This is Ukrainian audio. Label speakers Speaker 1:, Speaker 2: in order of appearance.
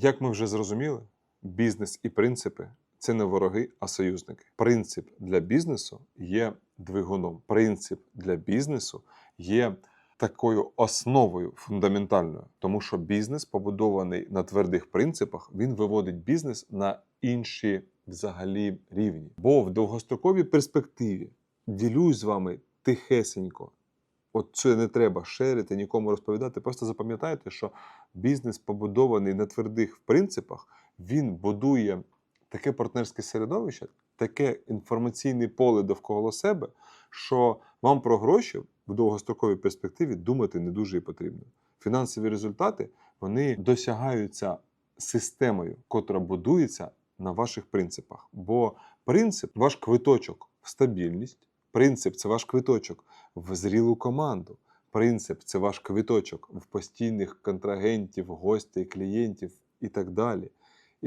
Speaker 1: Як ми вже зрозуміли, бізнес і принципи це не вороги, а союзники. Принцип для бізнесу є двигуном. Принцип для бізнесу є такою основою фундаментальною, тому що бізнес, побудований на твердих принципах, він виводить бізнес на інші взагалі рівні. Бо в довгостроковій перспективі ділюсь з вами тихесенько. От це не треба шерити, нікому розповідати. Просто запам'ятайте, що бізнес, побудований на твердих принципах, він будує таке партнерське середовище, таке інформаційне поле довкола себе, що вам про гроші в довгостроковій перспективі думати не дуже і потрібно. Фінансові результати вони досягаються системою, котра будується на ваших принципах. Бо принцип ваш квиточок в стабільність, принцип це ваш квиточок в зрілу команду. Принцип це ваш квиточок в постійних контрагентів, гостей, клієнтів і так далі.